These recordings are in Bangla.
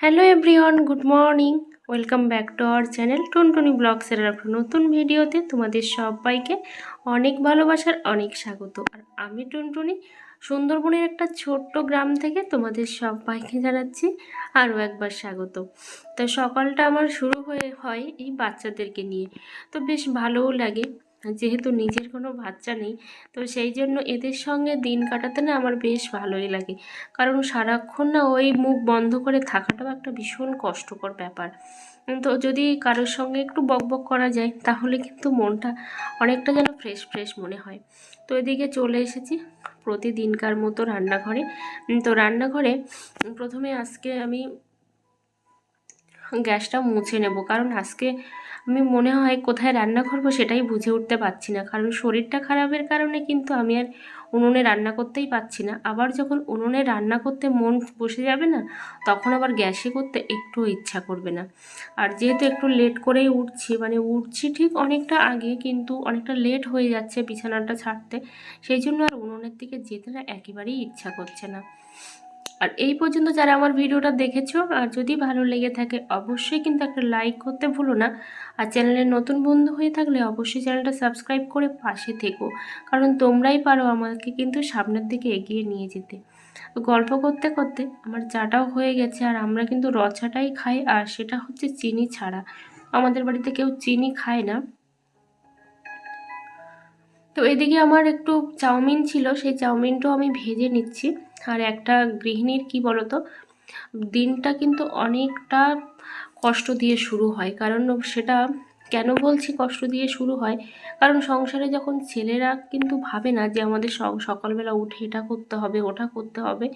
Hello everyone good morning welcome back to our channel Tuntuni ব্লগসের একটা নতুন ভিডিওতে তোমাদের সবাইকে অনেক ভালোবাসার অনেক স্বাগত। আর আমি টুনটুনি, সুন্দরবনের একটা ছোট্ট গ্রাম থেকে তোমাদের সবাইকে জানাচ্ছি আরও একবার স্বাগত। তো সকালটা আমার শুরু হয়ে হয় এই বাচ্চাদেরকে নিয়ে। তো বেশ ভালোও লাগে। যেহেতু নিজের কোনো বাচ্চা নেই, তো সেই জন্য এদের সঙ্গে দিন কাটাতে না আমার বেশ ভালোই লাগে। কারণ সারাক্ষণ না ওই মুখ বন্ধ করে থাকাটাও একটা ভীষণ কষ্টকর ব্যাপার। তো যদি কারোর সঙ্গে একটু বকবক করা যায়, তাহলে কিন্তু মনটা অনেকটা যেন ফ্রেশ ফ্রেশ মনে হয়। তো এদিকে চলে এসেছি প্রতিদিনকার মতো রান্নাঘরে। তো রান্নাঘরে প্রথমে আজকে আমি গ্যাসটা মুছে নেব। কারণ আজকে আমি মনে হয় কোথায় রান্না করব সেটাই বুঝে উঠতে পারছি না। কারণ শরীরটা খারাপের কারণে কিন্তু আমি আর উনুনে রান্না করতেই পারছি না। আবার যখন উনুনে রান্না করতে মন বসে যাবে না, তখন আবার গ্যাসে করতে একটু ইচ্ছা করবে না। আর যেহেতু একটু লেট করেই উঠছি মানে উঠছি ঠিক অনেকটা আগে, কিন্তু অনেকটা লেট হয়ে যাচ্ছে বিছানাটা ছাড়তে। সেই জন্য আর উনুনের দিকে যেতে না একেবারেই ইচ্ছা করছে না। আর এই পর্যন্ত যারা আমার ভিডিওটা দেখেছ, আর যদি ভালো লেগে থাকে অবশ্যই কিন্তু একটা লাইক করতে ভুলো না। আর চ্যানেলে নতুন বন্ধু হয়ে থাকলে অবশ্যই চ্যানেলটা সাবস্ক্রাইব করে পাশে থেকো, কারণ তোমরাই পারো আমাকে কিন্তু সামনের দিকে এগিয়ে নিয়ে যেতে। তো গল্প করতে করতে আমার চাটাও হয়ে গেছে, আর আমরা কিন্তু রচাটাই খাই, আর সেটা হচ্ছে চিনি ছাড়া। আমাদের বাড়িতে কেউ চিনি খায় না। তো এদিকে আমার একটু চাউমিন ছিল, সেই চাউমিনটাও আমি ভেজে নিচ্ছি। আর একটা গৃহিণীর কি বলতো, দিনটা কিন্তু অনেকটা কষ্ট দিয়ে শুরু হয়। কারণ সেটা কেন বলছি কষ্ট দিয়ে শুরু হয়? কারণ সংসারে যখন ছেলেরা কিন্তু ভাবে না যে আমাদের সকালবেলা উঠে এটা করতে হবে, ওটা করতে হবে,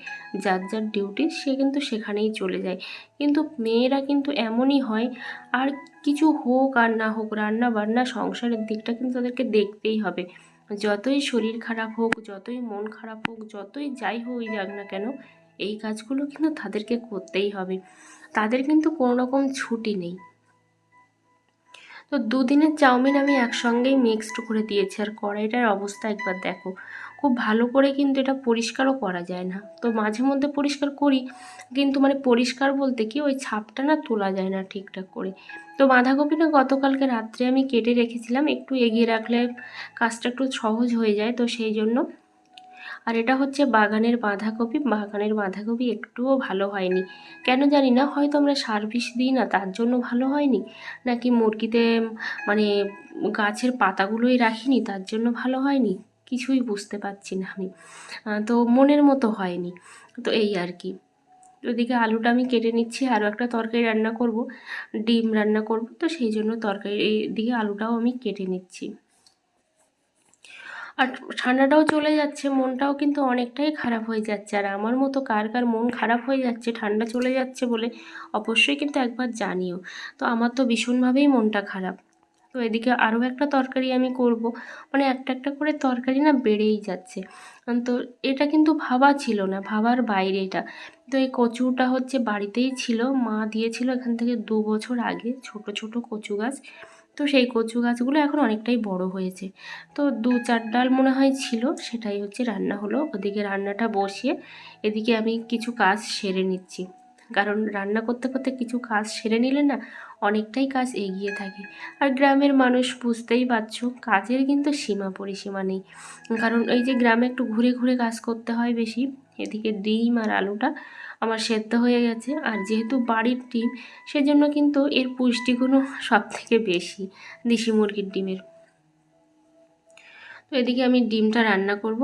যার যার ডিউটি সে কিন্তু সেখানেই চলে যায়। কিন্তু মেয়েরা কিন্তু এমনই হয়, আর কিছু হোক আর না হোক রান্না বান্না সংসারের দিকটা কিন্তু তাদেরকে দেখতেই হবে। যতই শরীর খারাপ হোক, যতই মন খারাপ হোক, যতই যাই হয়ে যাক না কেন, এই কাজগুলো কিন্তু তাদেরকে করতেই হবে। তাদের কিন্তু কোনো রকম ছুটি নেই। তো দুদিনের চাউমিন আমি একসঙ্গেই মিক্সড করে দিয়েছি। আর কড়াইটার অবস্থা একবার দেখো। খুব ভালো করে কিন্তু এটা পরিষ্কারও করা যায় না। তো মাঝে মধ্যে পরিষ্কার করি, কিন্তু মানে পরিষ্কার বলতে কি ওই ছাপটা না তোলা যায় না ঠিকঠাক করে। তো বাঁধাকপিটা গতকালকে রাত্রে আমি কেটে রেখেছিলাম। একটু এগিয়ে রাখলে কাজটা একটু সহজ হয়ে যায়। তো সেই জন্য আর এটা হচ্ছে বাগানের বাঁধাকপি। বাগানের বাঁধাকপি একটুও ভালো হয়নি। কেন জানি না, হয়তো আমরা সার্ভিস দিই না, তার জন্য ভালো হয়নি? নাকি মুরগিতে মানে গাছের পাতাগুলোই রাখিনি, তার জন্য ভালো হয়নি? কিছুই বুঝতে পারছি না আমি। তো মনের মতো হয়নি। তো এই আর কি। ওদিকে আলুটা আমি কেটে নিচ্ছি, আরও একটা তরকারি রান্না করব। ডিম রান্না করব, তো সেই জন্য তরকারি, এই দিকে আলুটাও আমি কেটে নিচ্ছি। আর ঠান্ডাটাও চলে যাচ্ছে, মনটাও কিন্তু অনেকটাই খারাপ হয়ে যাচ্ছে। আর আমার মতো কার কার মন খারাপ হয়ে যাচ্ছে, ঠান্ডা চলে যাচ্ছে বলে অবশ্যই কিন্তু একবার জানিও। তো আমার তো ভীষণভাবেই মনটা খারাপ। তো এদিকে আরও একটা তরকারি আমি করব। মানে একটা একটা করে তরকারি না বেড়েই যাচ্ছে। তো এটা কিন্তু ভাবা ছিল না, ভাবার বাইরে এটা। তো এই কচুটা হচ্ছে বাড়িতেই ছিল। মা দিয়েছিল এখান থেকে দু বছর আগে ছোট ছোট কচু গাছ। তো সেই কচু গাছগুলো এখন অনেকটাই বড় হয়েছে। তো দু চার ডাল মনে হয় ছিল, সেটাই হচ্ছে রান্না হলো। ওদিকে রান্নাটা বসিয়ে এদিকে আমি কিছু কাজ সেরে নিচ্ছি। কারণ রান্না করতে করতে কিছু কাজ সেরে নিলে না অনেকটাই কাজ এগিয়ে থাকে। আর গ্রামের মানুষ বুঝতেই পারছ, কাজের কিন্তু সীমা পরিসীমা নেই। কারণ এই যে গ্রামে একটু ঘুরে ঘুরে কাজ করতে হয় বেশি এদিকে ডিম আর আলুটা আমার সেদ্ধ হয়ে গেছে। আর যেহেতু বাড়ির ডিম, সেজন্য কিন্তু এর পুষ্টিগুণও সব থেকে বেশি দেশি মুরগির ডিমের। তো এদিকে আমি ডিমটা রান্না করব।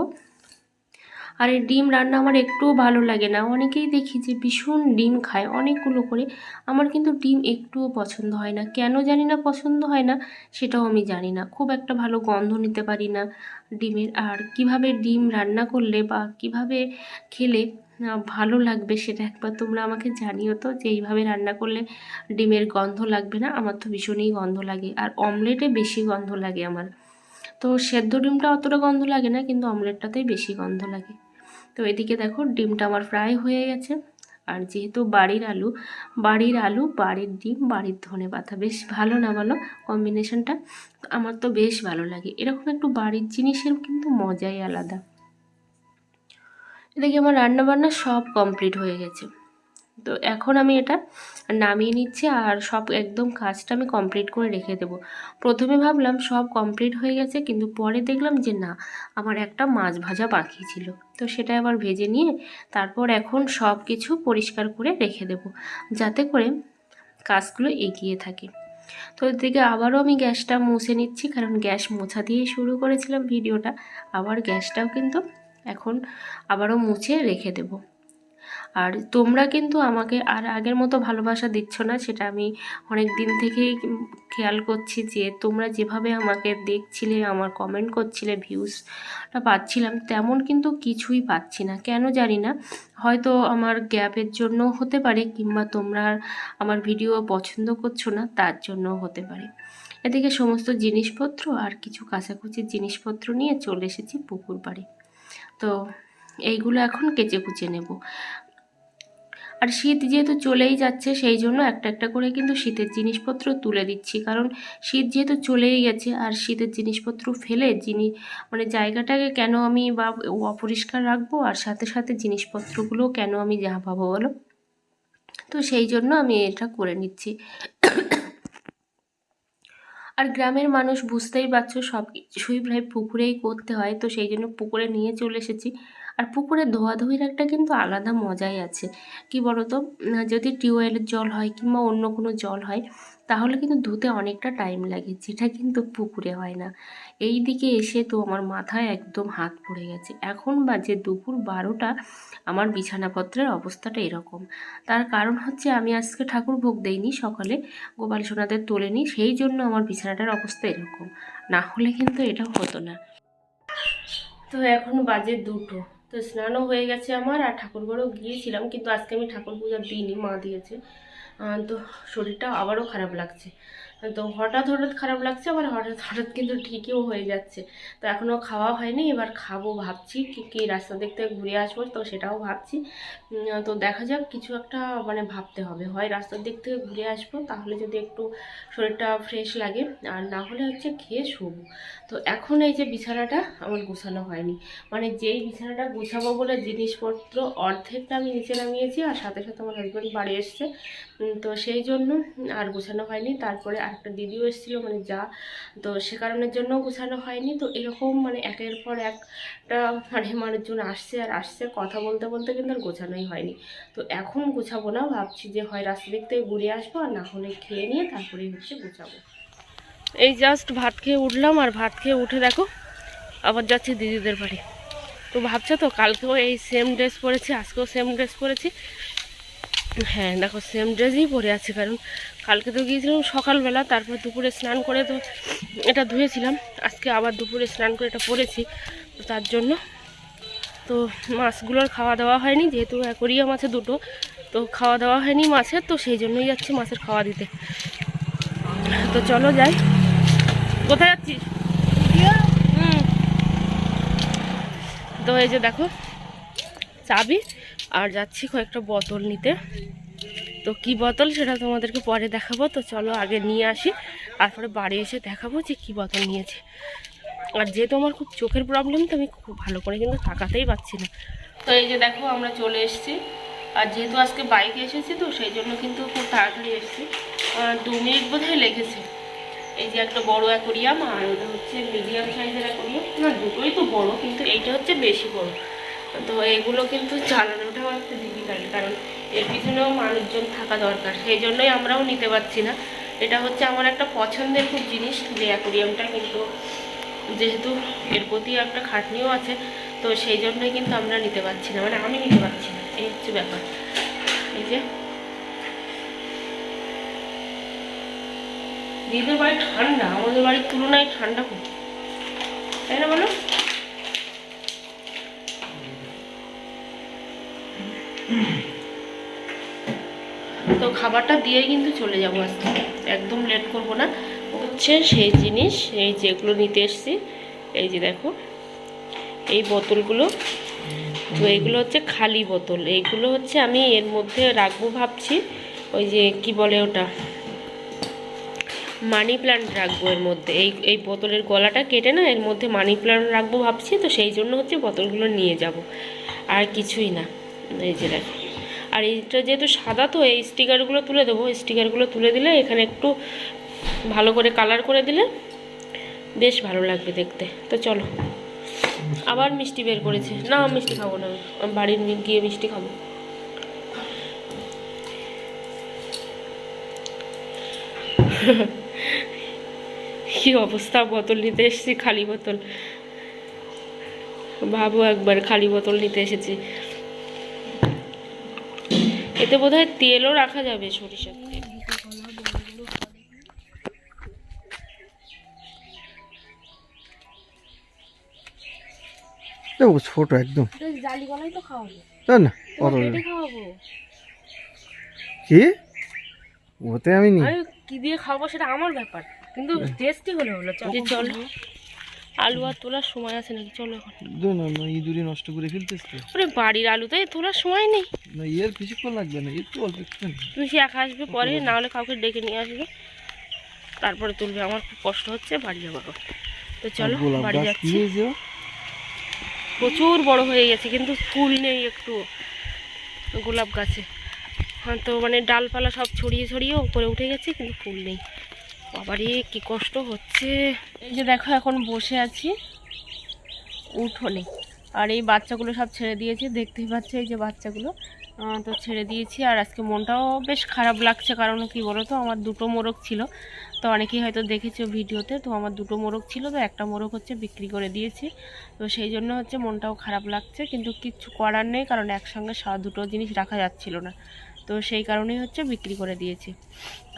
আর এই ডিম রান্না আমার একটুও ভালো লাগে না। অনেকেই দেখি যে ভীষণ ডিম খায়, অনেকগুলো করে। আমার কিন্তু ডিম একটুও পছন্দ হয় না। কেন জানি না পছন্দ হয় না, সেটাও আমি জানি না। খুব একটা ভালো গন্ধ নিতে পারি না ডিমের। আর কীভাবে ডিম রান্না করলে বা কীভাবে খেলে ভালো লাগবে সেটা একবার তোমরা আমাকে জানিও তো যে এইভাবে রান্না করলে ডিমের গন্ধ লাগবে না। আমার তো ভীষণই গন্ধ লাগে। আর অমলেটে বেশি গন্ধ লাগে আমার। তো সেদ্ধ ডিমটা অতটা গন্ধ লাগে না, কিন্তু অমলেটটাতেই বেশি গন্ধ লাগে। তো এদিকে দেখো ডিমটা আমার ফ্রাই হয়ে গেছে। আর যেহেতু বাড়ির আলু বাড়ির আলু, বাড়ির ডিম, বাড়ির ধনে পাতা, বেশ ভালো না বলো কম্বিনেশনটা আমার তো বেশ ভালো লাগে। এরকম একটু বাড়ির জিনিসের কিন্তু মজাই আলাদা। এদিকে আমার রান্নাবান্না সব কমপ্লিট হয়ে গেছে। তো এখন আমি এটা নামিয়ে নিচ্ছি আর সব একদম কাজটা আমি কমপ্লিট করে রেখে দেব। প্রথমে ভাবলাম সব কমপ্লিট হয়ে গেছে কিন্তু পরে দেখলাম যে না, আমার একটা মাছ ভাজা বাকি ছিল। তো সেটা আবার ভেজে নিয়ে তারপর এখন সব কিছু পরিষ্কার করে রেখে দেব যাতে করে কাজগুলো এগিয়ে থাকে। তো এদিকে আবারও আমি গ্যাসটা মুছে নিচ্ছি কারণ গ্যাস মোছা দিয়েই শুরু করেছিলাম ভিডিওটা। আবার গ্যাসটাও কিন্তু এখন আবারও মুছে রেখে দেব। আর তোমরা কিন্তু আমাকে আর আগের মতো ভালোবাসা দিচ্ছ না, সেটা আমি অনেক দিন থেকেই খেয়াল করছি যে তোমরা যেভাবে আমাকে দেখছিলে, আমার কমেন্ট করছিলে ভিউজটা পাচ্ছিলাম, তেমন কিন্তু কিছুই পাচ্ছি না। কেন জানি না, হয়তো আমার গ্যাপের জন্য হতে পারে, কিংবা তোমরা আমার ভিডিও পছন্দ করছ না, তার জন্য হতে পারে। এদিকে সমস্ত জিনিসপত্র আর কিছু কাঁচাকুচির জিনিসপত্র নিয়ে চলে এসেছি পুকুর পাড়ে। তো এইগুলো এখন কেচে কুচে নেব। আর শীত যেহেতু চলেই যাচ্ছে, সেই জন্য একটা একটা করে কিন্তু শীতের জিনিসপত্র তুলে দিচ্ছি। কারণ শীত যেহেতু চলেই গেছে আর শীতের জিনিসপত্র ফেলে জিনিস মানে জায়গাটাকে কেন আমি বা অপরিষ্কার রাখব আর সাথে সাথে জিনিসপত্রগুলো কেন আমি যা পাবো বলো? তো সেই জন্য আমি এটা করে নিচ্ছি। আর গ্রামের মানুষ বুঝতেই পারছ, সব কিছুই প্রায় পুকুরেই করতে হয়, তো সেই জন্য পুকুরে নিয়ে চলে এসেছি। আর পুকুরে ধোয়াধুয়ির একটা কিন্তু আলাদা মজাই আছে। কি বলতো? যদি টিউবওয়েলের জল হয় কিংবা অন্য কোনো জল হয়, তাহলে কিন্তু ধুতে অনেকটা টাইম লাগে, যেটা কিন্তু পুকুরে হয় না। এই দিকে এসে তো আমার মাথায় একদম হাত পড়ে গেছে। এখন বাজে দুপুর বারোটা, আমার বিছানাপত্রের অবস্থাটা এরকম। তার কারণ হচ্ছে আমি আজকে ঠাকুর ভোগ দেইনি সকালে, গোপাল সোনাদের তোলেনি সেই জন্য আমার বিছানাটার অবস্থা এরকম। না হলে কিন্তু এটাও হতো না। তো এখন বাজে দুটো। তো স্নানও হয়ে গেছে আমার, আর ঠাকুরঘরেও গিয়েছিলাম, কিন্তু আজকে আমি ঠাকুর পূজা দিইনি, মা দিয়েছে। তো শরীরটা আবারও খারাপ লাগছে। তো হঠাৎ হঠাৎ খারাপ লাগছে, আবার হঠাৎ হঠাৎ কিন্তু ঠিকইও হয়ে যাচ্ছে। তো এখনও খাওয়া হয়নি, এবার খাব ভাবছি কি কি রাস্তা দেখতে ঘুরে আসব, তো সেটাও ভাবছি। তো দেখা যাক, কিছু একটা মানে ভাবতে হবে। হয় রাস্তার দিক থেকে ঘুরে আসব, তাহলে যদি একটু শরীরটা ফ্রেশ লাগে, আর না হলে হচ্ছে খেয়ে শোবো। তো এখন এই যে বিছানাটা আমার গোছানো হয়নি। মানে যেই বিছানাটা গুছাবো বলে জিনিসপত্র অর্ধেকটা আমি নিচে নামিয়েছি, আর সাথে সাথে আমার হাজব্যান্ড বাড়ি এসছে। তো সেই জন্য আর গোছানো হয়নি। তারপরে আরেকটা দিদিও এসেছিল মানে যা। তো সে কারণের জন্য গোছানো হয়নি। তো এরকম মানে একের পর একটা মানে মানুষজন আসছে আর আসছে, কথা বলতে বলতে কিন্তু আর গোছানোই হয়নি। তো এখন গোছাবো না, ভাবছি যে হয় রাস্তা থেকে ঘুরে আসব আর না হলে খেয়ে নিয়ে তারপরেই হচ্ছে গোছাবো। এই জাস্ট ভাত খেয়ে উঠলাম আর ভাত খেয়ে উঠে দেখো, আবার যাচ্ছি দিদিদের বাড়ি। তো ভাবছ তো, কালকেও এই সেম ড্রেস পরেছি, আজকেও সেম ড্রেস পরেছি। হ্যাঁ দেখো সেম ড্রেসই পরে আছে, কারণ কালকে তো গিয়েছিলাম সকালবেলা, তারপর দুপুরে স্নান করে তো এটা ধুয়েছিলাম, আজকে আবার দুপুরে স্নান করে এটা পরেছি তার জন্য তো মাছগুলোর খাওয়া দাওয়া হয়নি, যেহেতু অ্যাকোরিয়াম আছে দুটো, তো খাওয়া দাওয়া হয়নি মাছের, তো সেই জন্যই যাচ্ছি মাছের খাওয়া দিতে। তো চলো যাই। কোথায় যাচ্ছিস? তো এই যে দেখো, চাবি আর যাচ্ছি কয়েকটা বোতল নিতে। তো কি বোতল সেটা তোমাদেরকে পরে দেখাবো। তো চলো আগে নিয়ে আসি, তারপরে বাড়ি এসে দেখাবো যে কি বোতল নিয়েছে। আর যেহেতু আমার খুব চোখের প্রবলেম তো আমি খুব ভালো করে কিন্তু তাকাতেই পাচ্ছি না। তো এই যে দেখো আমরা চলে এসেছি। আর যেহেতু আজকে বাইকে এসেছি, তো সেই জন্য কিন্তু খুব তাড়াতাড়ি এসেছি। দু মিনিট বোধহয় লেগেছে। এই যে একটা বড় অ্যাকোরিয়াম আর ওটা হচ্ছে মিডিয়াম সাইজের অ্যাকোরিয়াম না, দুটোই তো বড়, কিন্তু এইটা হচ্ছে বেশি বড়। তো এগুলো কিন্তু চালানোটাও একটা ডিফিকাল্ট কারণ এর পিছনেও মানুষজন থাকা দরকার, সেই জন্যই আমরাও নিতে পারছি না। এটা হচ্ছে আমার একটা পছন্দের খুব জিনিস, যে অ্যাকোরিয়ামটা কিন্তু যেহেতু এর প্রতি একটা খাটনিও আছে, তো সেই জন্যই কিন্তু আমরা নিতে পারছি না মানে আমি নিতে পারছি না, এই হচ্ছে ব্যাপার। এই যে দিদির বাড়ি ঠান্ডা, আমাদের বাড়ির তুলনায় ঠান্ডা খুব। তাই না বলো? তো খাবারটা দিয়ে কিন্তু চলে যাব আজকে। একদম লেট করব না। হচ্ছে সেই জিনিস, এই যেগুলো নিতে এসছি, এই যে দেখো, এই বোতলগুলো। তো এইগুলো হচ্ছে খালি বোতল। এইগুলো হচ্ছে আমি এর মধ্যে রাখব ভাবছি, ওই যে কি বলে ওটা? মানি প্ল্যান্ট রাখব এর মধ্যে। এই এই বোতলের গলাটা কেটে না, এর মধ্যে মানি প্ল্যান্ট রাখব ভাবছি, তো সেই জন্য হচ্ছে বোতলগুলো নিয়ে যাব। আর কিছুই না। এই যে দেখো। আর এইটা যেহেতু সাদা, তো এই স্টিকারগুলো তুলে দেবো। স্টিকারগুলো তুলে দিলে এখানে একটু ভালো করে কালার করে দিলে বেশ ভালো লাগবে দেখতে। তো চলো, আবার মিষ্টি বের করেছে। না, মিষ্টি খাব না। আমি। বাড়ির গিয়ে মিষ্টি খাব। কি অবস্থা, বোতল নিতে এসেছি, খালি বোতল। ভাবো একবার, খালি বোতল নিতে এসেছি। এতে বোধ হয় তেলও রাখা যাবে সরিষার তেল। ছোট একদম। জালি গলাই তো খাওয়াবো। তাই না কি? ওতে আমি নি। কি দিয়ে খাওয়াবো সেটা আমার ব্যাপার কিন্তু টেস্টি হলে হলো চল। চল। আলু আর তোলার সময় আছে নাকি? চলো এখন। না না ইঁদুরে নষ্ট করে ফেলতেছ তো। ওরে বাড়ির আলু তো তোলার সময় নেই। না এর কিছুক্ষণ লাগবে না একটু অল্প একটু তুমি সে একা আসবে পরে না হলে কাউকে ডেকে নিয়ে আসবে। তারপরে তুলবে আমার খুব কষ্ট হচ্ছে বাড়ি যাব তো চলো বাড়ি যাচ্ছি। প্রচুর বড় হয়ে গেছে কিন্তু ফুল নেই একটু গোলাপ গাছে। হ্যাঁ তো মানে ডালপালা সব ছড়িয়ে ছড়িয়ে উপরে উঠে গেছে কিন্তু ফুল নেই। বাবারে, কি কষ্ট হচ্ছে। এই যে দেখো, এখন বসে আছি। উঠোনে। আর এই বাচ্চাগুলো সব ছেড়ে দিয়েছি, দেখতেই পাচ্ছ এই যে বাচ্চাগুলো। তো ছেড়ে দিয়েছি, আর আজকে মনটাও বেশ খারাপ লাগছে, কারণ কি বলো তো আমার দুটো মোরগ ছিল। তো অনেকেই হয়তো দেখেছ ভিডিওতে, তো আমার দুটো মোরগ ছিল, তো একটা মোরগ হচ্ছে বিক্রি করে দিয়েছি। তো সেই জন্য হচ্ছে মনটাও খারাপ লাগছে, কিন্তু কিচ্ছু করার নেই, কারণ একসঙ্গে দুটো জিনিস রাখা যাচ্ছিল না। তো সেই কারণেই হচ্ছে বিক্রি করে দিয়েছি।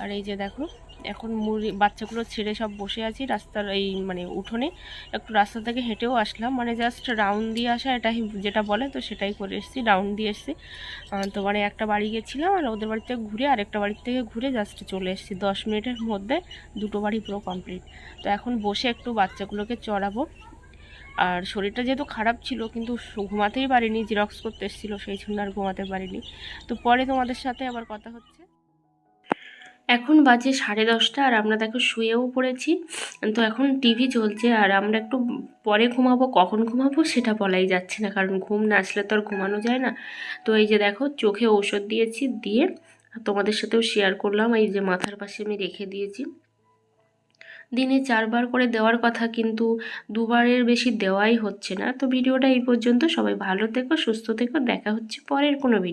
আর এই যে দেখো এখন মুরগি, বাচ্চাগুলো ছেড়ে সব বসে আছি রাস্তার এই মানে উঠোনে। একটু রাস্তা থেকে হেঁটেও আসলাম। মানে জাস্ট রাউন্ড দিয়ে আসা এটাই যেটা বলে, তো সেটাই করে এসেছি রাউন্ড দিয়ে এসেছি। তো মানে একটা বাড়ি গেছিলাম আর ওদের বাড়ি থেকে ঘুরে আরেকটা বাড়ির থেকে ঘুরে জাস্ট চলে এসেছি। দশ মিনিটের মধ্যে দুটো বাড়ি পুরো কমপ্লিট তো এখন বসে একটু বাচ্চাগুলোকে চড়াবো। আর শরীরটা যেহেতু খারাপ ছিল, কিন্তু ঘুমাতেই পারিনি জিরক্স করতে এসেছিল, সেই জন্য আর ঘুমাতে পারিনি। তো পরে তোমাদের সাথে আবার কথা হচ্ছে। এখন বাজে সাড়ে দশটা আর আমরা দেখো শুয়েও পড়েছি। তো এখন টিভি চলছে আর আমরা একটু পরে ঘুমাবো, কখন ঘুমাবো সেটা বলাই যাচ্ছে না, কারণ ঘুম না আসলে তো আর ঘুমানো যায় না। তো এই যে দেখো চোখে ঔষধ দিয়েছি, দিয়ে তোমাদের সাথেও শেয়ার করলাম। এই যে মাথার পাশে আমি রেখে দিয়েছি। দিনে চারবার করে দেওয়ার কথা কিন্তু দুবারের বেশি দেওয়াই হচ্ছে না। তো ভিডিওটা এই পর্যন্ত। সবাই ভালো থেকো, সুস্থ থেকো। দেখা হচ্ছে পরের কোনো ভিডিও